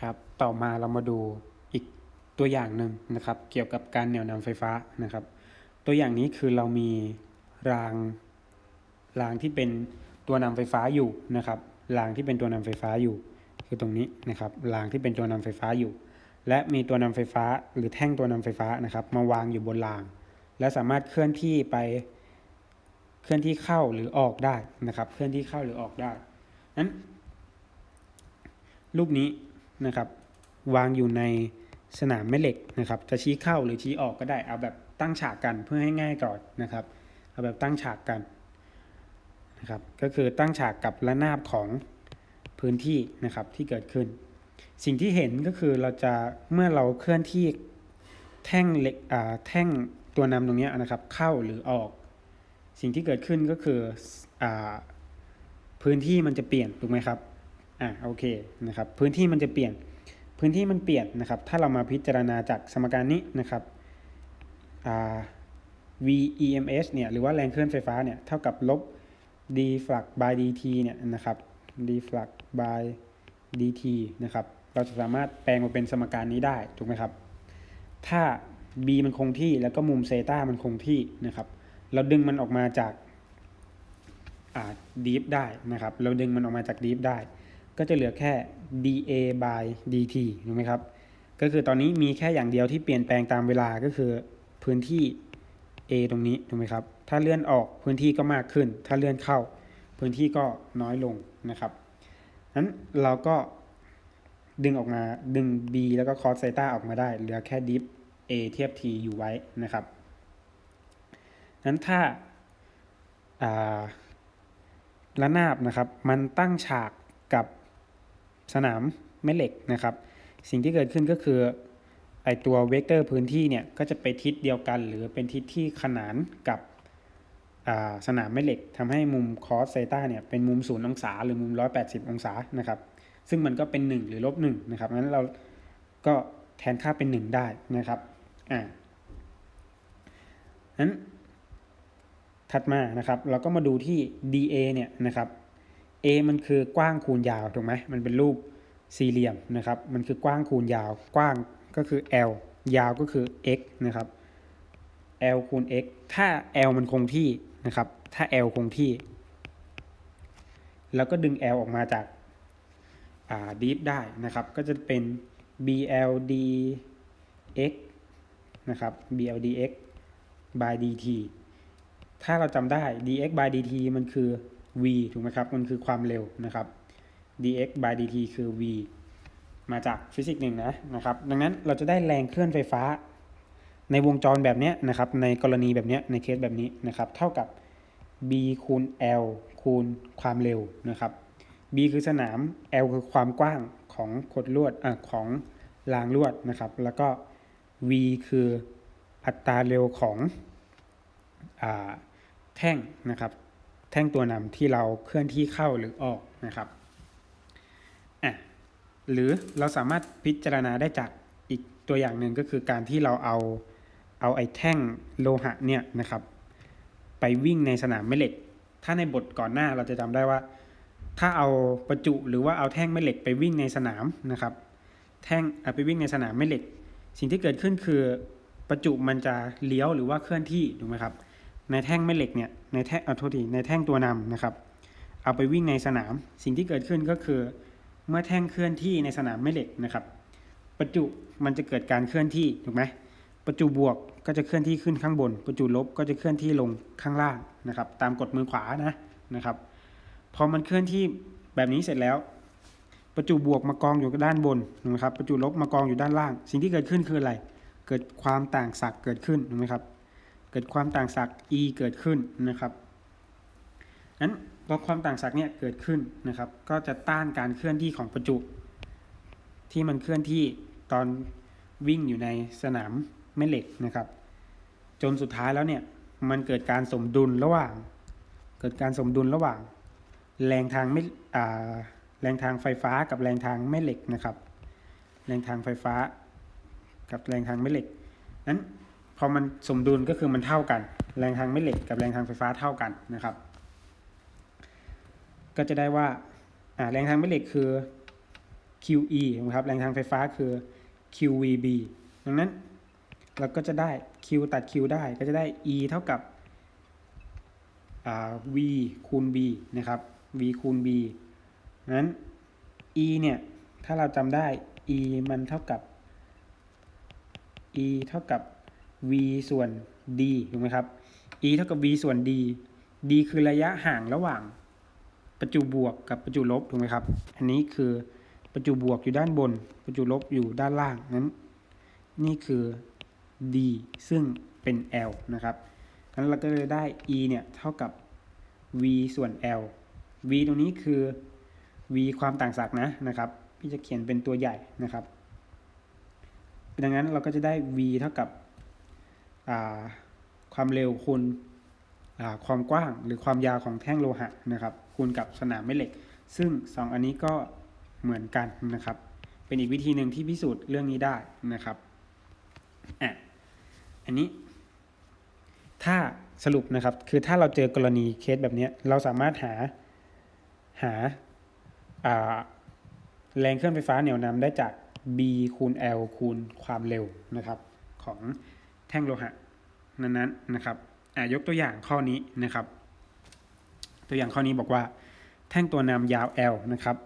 ครับต่อมาเรามาดูอีกตัวอย่างหนึ่งนะครับ เกี่ยวกับการเหนี่ยวนำไฟฟ้านะครับ ตัวอย่างนี้คือเรามีรางรางที่เป็นตัวนำไฟฟ้าอยู่นะครับรางที่เป็นตัวนำไฟฟ้าอยู่ คือตรงนี้นะครับรางที่เป็นตัวนำไฟฟ้าอยู่ และมีตัวนำไฟฟ้าหรือแท่งตัวนำไฟฟ้านะครับ มาวางอยู่บนราง และสามารถเคลื่อนที่ไปเคลื่อนที่เข้าหรือออกได้นะครับ เคลื่อนที่เข้าหรือออกได้นั้นรูปนี้ นะครับวางอยู่ในสนามแม่เหล็กนะครับ จะชี้เข้าหรือชี้ออกก็ได้ เอาแบบตั้งฉากกันเพื่อให้ง่ายก่อนนะครับ เอาแบบตั้งฉากกันนะครับ ก็คือตั้งฉากกับระนาบของพื้นที่นะครับที่เกิดขึ้น สิ่งที่เห็นก็คือเราจะเมื่อเราเคลื่อนที่แท่งเหล็กอ่าแท่งตัวนำตรงนี้นะครับ เข้าหรือออก สิ่งที่เกิดขึ้นก็คืออ่าพื้นที่มันจะเปลี่ยนถูกไหมครับ อ่าโอเคนะครับพื้นที่มันจะเปลี่ยนพื้นที่มันเปลี่ยนนะครับ ถ้าเรามาพิจารณาจากสมการนี้นะครับอ่า VEMS เนี่ยหรือว่าแรงเคลื่อนไฟฟ้าเนี่ยเท่ากับลบ d flux by dt เนี่ยนะครับ d flux by dt นะครับเราจะสามารถแปลงมาเป็นสมการนี้ได้ถูกไหมครับ ถ้า b มันคงที่แล้วก็มุมเซตามันคงที่นะครับ เราดึงมันออกมาจากอ่า deep ได้นะครับ เราดึงมันออกมาจาก deep ได้ ก็จะเหลือแค่ dA by dt ถูกไหมครับ ก็คือตอนนี้มีแค่อย่างเดียวที่เปลี่ยนแปลงตามเวลาก็คือพื้นที่ A ตรงนี้ถูกไหมครับ ถ้าเลื่อนออกพื้นที่ก็มากขึ้น ถ้าเลื่อนเข้าพื้นที่ก็น้อยลงนะครับนั้นเราก็ดึงออกมาดึง B แล้วก็ cos theta ออกมาได้ เหลือแค่ dip A เทียบ T อยู่ไว้นะครับ นั้นถ้าอ่าระนาบนะครับ มันตั้งฉากกับ สนามแม่เหล็กนะครับ สิ่งที่เกิดขึ้นก็คือไอตัวเวกเตอร์พื้นที่เนี่ยก็จะไปทิศเดียวกัน หรือเป็นทิศที่ขนานกับสนามแม่เหล็กทำให้มุมคอสเซต้าเนี่ยเป็นมุมศูนย์องศา หรือมุม 180 องศานะครับ ซึ่งมันก็เป็น 1 หรือลบ1นะครับงั้นเราก็แทนค่าเป็น 1 ได้นะครับอ่านั้นถัดมานะครับ เราก็มาดูที่ dA เนี่ยนะครับ A มันคือกว้างคูณยาวถูกไหมมันเป็นรูปสี่เหลี่ยมนะครับมันคือกว้างคูณยาวกว้างก็คือ L ยาวก็คือ x นะครับ L คูณ x ถ้า L มันคงที่นะครับ ถ้า L คงที่ แล้วก็ดึง L ออกมาจากอ่า deep ได้นะครับ ก็จะเป็น BL dx นะครับ BL dx by dt ถ้าเราจำได้ dx by dt มันคือ v ถูกไหมครับ มันคือความเร็วนะครับ dx by dt คือ v มาจากฟิสิกส์หนึ่งนะนะครับ ดังนั้นเราจะได้แรงเคลื่อนไฟฟ้า ในวงจรแบบนี้นะครับ ในกรณีแบบนี้ในเคสแบบนี้นะครับ เท่ากับ b คูณ l คูณความเร็วนะครับ b คือสนาม l คือความกว้างของขดลวดอะของรางลวดนะครับ แล้วก็ v คืออัตราเร็วของอแท่งนะครับ ท่งตัวนำที่เราเคลื่อนที่เข้าหรือออกนะครับอะหรือเราสามารถพิจารณาได้จากอีกตัวอย่างหนึ่งก็คือการที่เราเอาเอาไอ้แท่งโลหะเนี่ยนะครับ ไปวิ่งในสนามแม่เหล็ก ถ้าในบทก่อนหน้าเราจะจำได้ว่า ถ้าเอาประจุหรือว่าเอาแท่งแม่เหล็กไปวิ่งในสนามนะครับ แท่งเอาไปวิ่งในสนามแม่เหล็ก สิ่งที่เกิดขึ้นคือประจุมันจะเลี้ยวหรือว่าเคลื่อนที่ถูกไหมครับ ในแท่งแม่เหล็กเนี่ย ในแท่งเอาโทษทีในแท่งตัวนำนะครับ เอาไปวิ่งในสนาม สิ่งที่เกิดขึ้นก็คือเมื่อแท่งเคลื่อนที่ในสนามแม่เหล็กนะครับ ประจุมันจะเกิดการเคลื่อนที่ถูกไหมประจุบวกก็จะเคลื่อนที่ขึ้นข้างบน ประจุลบก็จะเคลื่อนที่ลงข้างล่างนะครับ ตามกฎมือขวานะนะครับ พอมันเคลื่อนที่แบบนี้เสร็จแล้ว ประจุบวกมากองอยู่ด้านบนนะครับ ประจุลบมากองอยู่ด้านล่าง สิ่งที่เกิดขึ้นคืออะไร เกิดความต่างศักย์เกิดขึ้นถูกไหมครับ กิดความต่างศักย์ E เกิดขึ้นนะครับนั้นพอความต่างศักย์เนี่ยเกิดขึ้นนะครับ ก็จะต้านการเคลื่อนที่ของประจุ ที่มันเคลื่อนที่ตอนวิ่งอยู่ในสนามแม่เหล็กนะครับ จนสุดท้ายแล้วเนี่ยมันเกิดการสมดุลระหว่าง เกิดการสมดุลระหว่าง แรงทางไม่อ่าแรงทางไฟฟ้ากับแรงทางแม่เหล็กนะครับ แรงทางไฟฟ้า กับแรงทางแม่เหล็กนั้น พอมันสมดุลก็คือมันเท่ากัน แรงทางแม่เหล็กกับแรงทางไฟฟ้าเท่ากันนะครับ ก็จะได้ว่าแรงทางแม่เหล็กคือ qe นะครับแรงทางไฟฟ้าคือ QVB ดังนั้นเราก็จะได้ Q ตัด Q ได้ก็จะได้ E เท่ากับ V คูณ B นะครับ V คูณ B นั้น E เนี่ย ถ้าเราจำได้ E มันเท่ากับ E เท่ากับ V ส่วน D ถูกไหมครับ E เท่ากับ V ส่วน D D คือระยะห่างระหว่างประจุบวกกับประจุลบถูกไหมครับ อันนี้คือประจุบวกอยู่ด้านบน ประจุลบอยู่ด้านล่างนั้น นี่คือ D ซึ่งเป็น L นะครับงั้นเราก็เลยได้ E เนี่ยเท่ากับ V ส่วน L V ตรงนี้คือ V ความต่างศักย์นะนะครับ พี่จะเขียนเป็นตัวใหญ่นะครับดังนั้นเราก็จะได้ V เท่ากับ ความเร็วคูณความกว้างหรือความยาวของแท่งโลหะนะครับ คูณกับสนามแม่เหล็ก ซึ่ง 2 อันนี้ก็เหมือนกันนะครับ เป็นอีกวิธีหนึ่งที่พิสูจน์เรื่องนี้ได้นะครับอะอันนี้ ถ้าสรุปนะครับ คือถ้าเราเจอกรณีเคสแบบนี้เราสามารถหาหาาแรงเคลื่อนไฟฟ้าเหนี่ยวนำได้จาก B คูณ L คูณความเร็วนะครับ ของ แท่งโลหะนั้นๆนะครับอะยกตัวอย่างข้อนี้นะครับ ตัวอย่างข้อนี้บอกว่า แท่งตัวนำยาว L นะครับ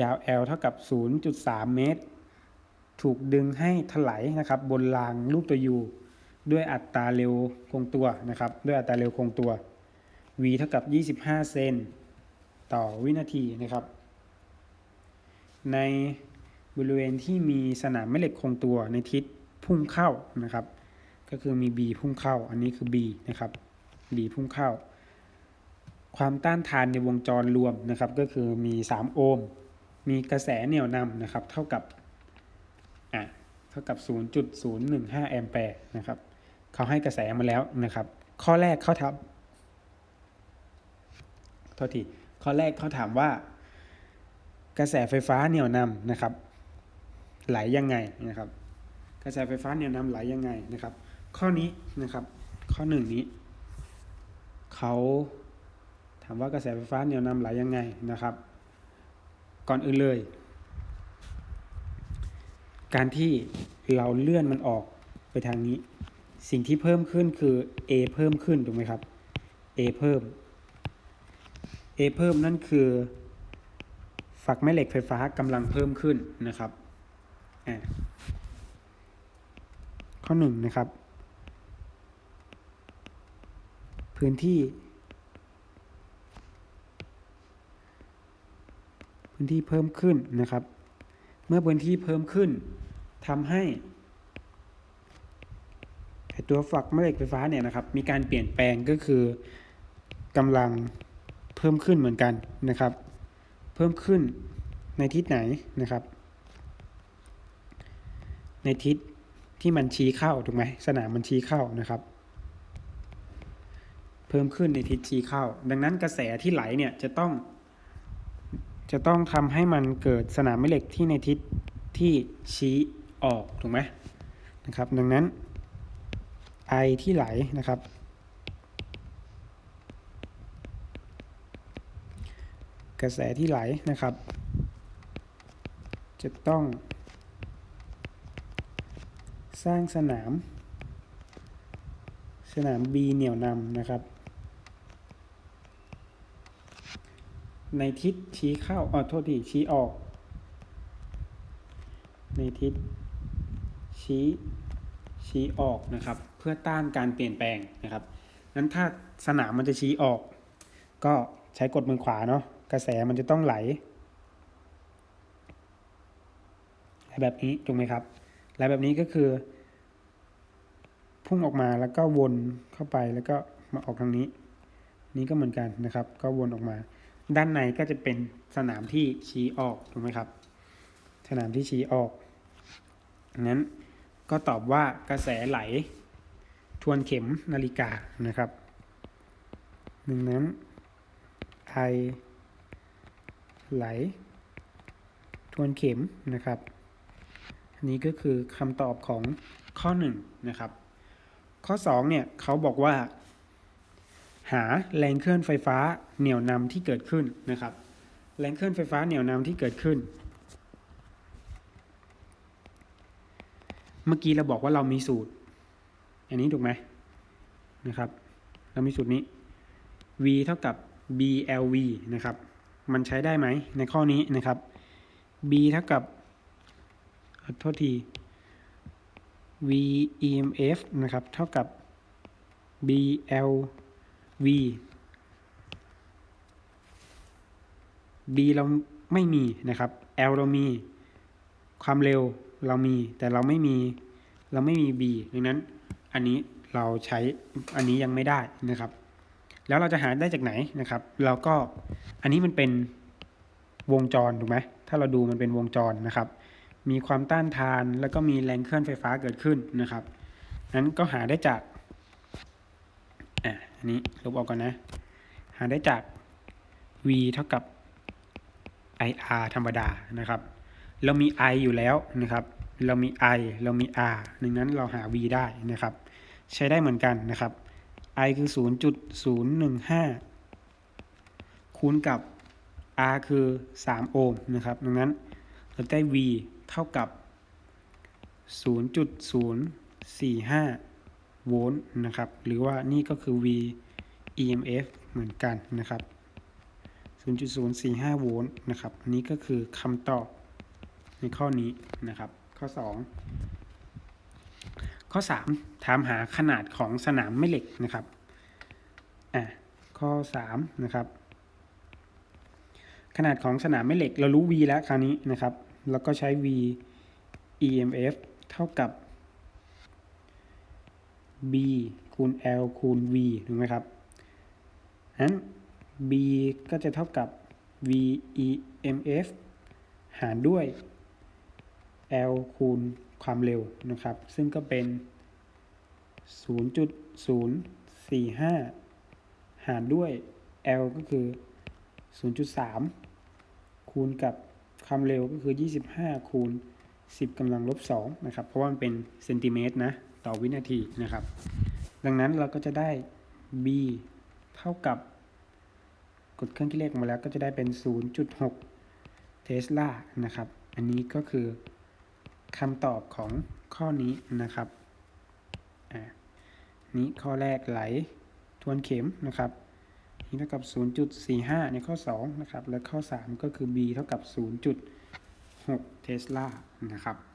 ยาว L เท่ากับ 0.3 เมตร ถูกดึงให้ถลายนะครับ บนรางรูปตัว U ด้วยอัตราเร็วคงตัวนะครับ ด้วยอัตราเร็วคงตัว v เท่ากับ 25 เซนต่อวินาทีนะครับ ในบริเวณที่มีสนามแม่เหล็กคงตัวในทิศ พุ่งเข้านะครับ ก็คือมี B พุ่งเข้า อันนี้คือ B นะครับ B พุ่งเข้า ความต้านทานในวงจรรวมนะครับ ก็คือมี 3 โอห์ม มีกระแสเหนี่ยวนำนะครับ เท่ากับอะเท่ากับ 0.015 แอมแปร์นะครับ เขาให้กระแสมาแล้วนะครับ ข้อแรกเขาถามโทษที ข้อแรกเขาถามว่า กระแสไฟฟ้าเหนี่ยวนำนะครับ ไหลยังไงนะครับ กระแสไฟฟ้าเหนี่ยวนำไหลยังไงนะครับ ข้อนี้นะครับ ข้อหนึ่งนี้เขาถามว่ากระแสไฟฟ้าเหนี่ยวนำไหลยังไงนะครับ ก่อนอื่นเลย การที่เราเลื่อนมันออกไปทางนี้ สิ่งที่เพิ่มขึ้นคือ A เพิ่มขึ้นถูกไหมครับ A เพิ่ม A เพิ่มนั่นคือฝักแม่เหล็กไฟฟ้ากำลังเพิ่มขึ้นนะครับอ่า ข้อหนึ่งนะครับ พื้นที่ พื้นที่เพิ่มขึ้นนะครับ เมื่อพื้นที่เพิ่มขึ้นทำให้ตัวฝักแม่เหล็กไฟฟ้าเนี่ยนะครับมีการเปลี่ยนแปลงก็คือกำลังเพิ่มขึ้นเหมือนกันนะครับ เพิ่มขึ้นในทิศไหนนะครับ ในทิศ ที่มันชี้เข้าถูกไหมสนามมันชี้เข้านะครับ เพิ่มขึ้นในทิศชี้เข้า ดังนั้นกระแสที่ไหลเนี่ยจะต้อง จะต้องทำให้มันเกิดสนามแม่เหล็กที่ในทิศที่ชี้ออกถูกไหมนะครับ ดังนั้น I ที่ไหลนะครับ กระแสที่ไหลนะครับ จะต้อง สร้างสนาม สนาม B เหนี่ยวนำนะครับ ในทิศชี้เข้าอ๋อโทษทีชี้ออก ในทิศชี้ชี้ออกนะครับ เพื่อต้านการเปลี่ยนแปลงนะครับนั้นถ้าสนามมันจะชี้ออก ก็ใช้กดมือขวาเนาะกระแสมันจะต้องไหล แบบนี้ถูกไหมครับ ไหลแบบนี้ก็คือ พุ่งออกมาแล้วก็วนเข้าไปแล้วก็มาออกทางนี้ นี้ก็เหมือนกันนะครับ ก็วนออกมา ด้านในก็จะเป็นสนามที่ชี้ออกถูกไหมครับ สนามที่ชี้ออกนั้นก็ตอบว่ากระแสไหล ทวนเข็มนาฬิกานะครับดังนั้น I ไหล ทวนเข็มนะครับ นี่ก็คือคำตอบของข้อ1นะครับ ข้อ2เนี่ยเขาบอกว่า หาแรงเคลื่อนไฟฟ้าเหนี่ยวนำที่เกิดขึ้นนะครับ แรงเคลื่อนไฟฟ้าเหนี่ยวนำที่เกิดขึ้น เมื่อกี้เราบอกว่าเรามีสูตร อันนี้ถูกไหมนะครับ เรามีสูตรนี้ v เท่ากับ blv นะครับ มันใช้ได้ไหมในข้อนี้นะครับ b เท่ากับ โทษที v emf นะครับ เท่ากับ blv b เราไม่มีนะครับ l เรามี ความเร็วเรามี แต่เราไม่มี เราไม่มี b ดังนั้น อันนี้เราใช้อันนี้ยังไม่ได้นะครับ แล้วเราจะหาได้จากไหนนะครับ เราก็อันนี้มันเป็นวงจรถูกไหมถ้าเราดูมันเป็นวงจรนะครับ มีความต้านทาน แล้วก็มีแรงเคลื่อนไฟฟ้าเกิดขึ้นนะครับนั้นก็หาได้จากอะอันนี้ลบออกก่อนนะ หาได้จาก v เท่ากับ ir ธรรมดานะครับ เรามี i อยู่แล้วนะครับ เรามี i เรามี r ดังนั้นเราหา v ได้นะครับ ใช้ได้เหมือนกันนะครับ i คือ 0.015 คูณกับ r คือ 3 โอห์มนะครับ ดังนั้นเราได้ v เท่ากับ 0.045 โวลต์นะครับ หรือว่านี่ก็คือ v emf เหมือนกันนะครับ 0.045 โวลต์นะครับ อันนี้ก็คือคำตอบในข้อนี้นะครับ ข้อ 2 ข้อ 3 ถามหาขนาดของสนามแม่เหล็กนะครับอะข้อ 3 นะครับ ขนาดของสนามแม่เหล็กเรารู้ v แล้วคราวนี้นะครับ แล้วก็ใช้ v emf เท่ากับ b คูณ l คูณ v ถูกไหมครับนั้น b ก็จะเท่ากับ v emf หารด้วย l คูณความเร็วนะครับ ซึ่งก็เป็น 0.045 หารด้วย l ก็คือ 0.3 คูณกับ ความเร็วก็คือ 25 คูณ 10กำลังลบ2นะครับ เพราะว่ามันเป็นเซนติเมตรนะ ต่อวินาทีนะครับ ดังนั้นเราก็จะได้ b เท่ากับ กดเครื่องคิดเลขออกมาแล้วก็จะได้เป็น 0.6 เทสลานะครับ อันนี้ก็คือคำตอบของข้อนี้นะครับ อ่า นี้ข้อแรกไหลทวนเข็มนะครับ เท่ากับ 0.45 ในข้อ 2 นะครับ และข้อ 3 ก็คือ b เท่ากับ 0.6 เทสลานะครับ